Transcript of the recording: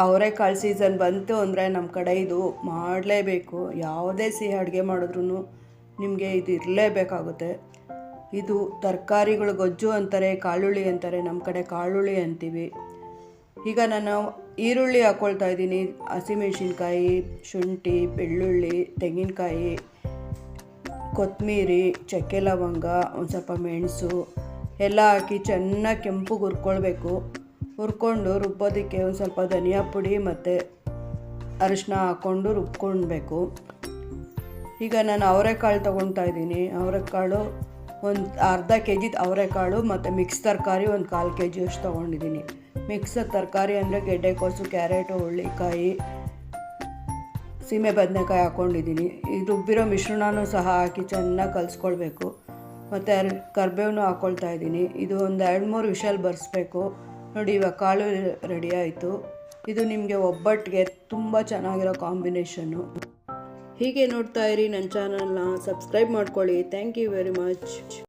ಅವರೆಕಾಳು ಸೀಸನ್ ಬಂತು ಅಂದರೆ ನಮ್ಮ ಕಡೆ ಇದು ಮಾಡಲೇಬೇಕು. ಯಾವುದೇ ಸಿಹಿ ಅಡುಗೆ ಮಾಡಿದ್ರೂ ನಿಮಗೆ ಇದು ಇರಲೇಬೇಕಾಗುತ್ತೆ. ಇದು ತರಕಾರಿಗಳು ಗೊಜ್ಜು ಅಂತಾರೆ, ಕಾಳುಳ್ಳಿ ಅಂತಾರೆ, ನಮ್ಮ ಕಡೆ ಕಾಳುಳ್ಳಿ ಅಂತೀವಿ. ಈಗ ನಾನು ಈರುಳ್ಳಿ ಹಾಕ್ಕೊಳ್ತಾ ಇದ್ದೀನಿ. ಹಸಿಮೆಣಸಿನ್ಕಾಯಿ ಶುಂಠಿ, ಬೆಳ್ಳುಳ್ಳಿ, ತೆಂಗಿನಕಾಯಿ, ಕೊತ್ತಂಬರಿ, ಚಕ್ಕೆ ಲವಂಗ, ಒಂದು ಸ್ವಲ್ಪ ಮೆಣಸು ಎಲ್ಲ ಹಾಕಿ ಚೆನ್ನಾಗಿ ಕೆಂಪು ಹುರ್ಕೊಳ್ಬೇಕು. ಹುರ್ಕೊಂಡು ರುಬ್ಬೋದಕ್ಕೆ ಒಂದು ಸ್ವಲ್ಪ ಧನಿಯಾ ಪುಡಿ ಮತ್ತು ಅರಿಶಿನ ಹಾಕ್ಕೊಂಡು ರುಬ್ಕೊಳ್ಬೇಕು ಈಗ ನಾನು ಅವರೆಕಾಳು ತೊಗೊಳ್ತಾ ಇದ್ದೀನಿ. ಅವರೆಕಾಳು ಒಂದು ಅರ್ಧ ಕೆ ಜಿ ಅವರೆಕಾಳು ಮತ್ತು ಮಿಕ್ಸ್ ತರಕಾರಿ ಒಂದು ಕಾಲು ಕೆ ಜಿಯಷ್ಟು ತೊಗೊಂಡಿದ್ದೀನಿ. ಮಿಕ್ಸ್ ತರಕಾರಿ ಅಂದರೆ ಗೆಡ್ಡೆಕೋಸು ಕ್ಯಾರೆಟು ಹುಳ್ಳಿಕಾಯಿ ಸೀಮೆ ಬದನೆಕಾಯಿ ಹಾಕ್ಕೊಂಡಿದ್ದೀನಿ ಈ ರುಬ್ಬಿರೋ ಮಿಶ್ರಣನೂ ಸಹ ಹಾಕಿ ಚೆನ್ನಾಗಿ ಕಲಿಸ್ಕೊಳ್ಬೇಕು. ಮತ್ತು ಕರ್ಬೇವನು ಹಾಕ್ಕೊಳ್ತಾ ಇದ್ದೀನಿ. ಇದು ಒಂದು ಎರಡು ಮೂರು ವಿಷಲ್ ಬರೆಸ್ಬೇಕು. ನೋಡಿ, ಇವಾಗ ಕಾಳು ರೆಡಿ ಆಯಿತು. ಇದು ನಿಮಗೆ ಒಬ್ಬಟ್ಟಿಗೆ ತುಂಬ ಚೆನ್ನಾಗಿರೋ ಕಾಂಬಿನೇಷನ್ನು ಹೀಗೆ ನೋಡ್ತಾ ಇರಿ ನನ್ನ ಚಾನಲ್ನ ಸಬ್ಸ್ಕ್ರೈಬ್ ಮಾಡ್ಕೊಳ್ಳಿ. Thank you very much